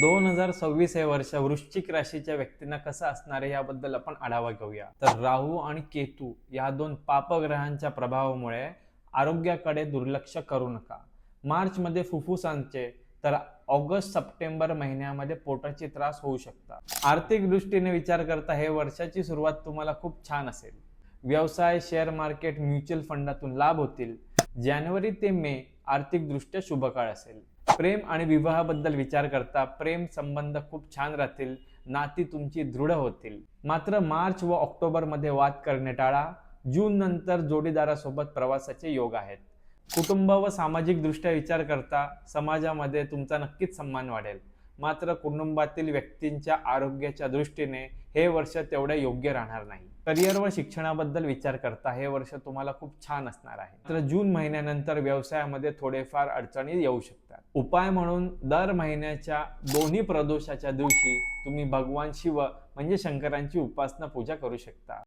दोन हजार सव्वीस हे वर्ष वृश्चिक राशीच्या व्यक्तींना कसं असणार आहे याबद्दल आपण आढावा घेऊया. तर राहू आणि केतू या दोन पापग्रहांच्या प्रभावामुळे आरोग्याकडे दुर्लक्ष करू नका. मार्चमध्ये फुफ्फुसांचे तर ऑगस्ट सप्टेंबर महिन्यामध्ये पोटाचे त्रास होऊ शकतात. आर्थिक दृष्टीने विचार करता हे वर्षाची सुरुवात तुम्हाला खूप छान असेल. व्यवसाय शेअर मार्केट म्युच्युअल फंडातून लाभ होतील. जानेवारी ते मे आर्थिकदृष्ट्या शुभ काळ असेल. प्रेम आणि विवाहाबद्दल विचार करता प्रेम संबंध खूप छान राहतील नाती तुमची दृढ होतील. मात्र मार्च व ऑक्टोबरमध्ये वाद करणे टाळा जून नंतर जोडीदारासोबत प्रवासाचे योग आहेत. कुटुंब व सामाजिक दृष्ट्या विचार करता समाजामध्ये तुमचा नक्कीच सन्मान वाढेल. मात्र कुटुंबातील व्यक्तींच्या आरोग्याच्या दृष्टीने हे वर्ष तेवढे योग्य राहणार नाही. करिअर व शिक्षणाबद्दल विचार करता हे वर्ष तुम्हाला खूप छान असणार आहे. मात्र जून महिन्यानंतर व्यवसायामध्ये थोडेफार अडचणी येऊ शकतात. उपाय म्हणून दर महिन्याच्या दोन्ही प्रदोषाच्या दिवशी तुम्ही भगवान शिव म्हणजे शंकरांची उपासना पूजा करू शकता.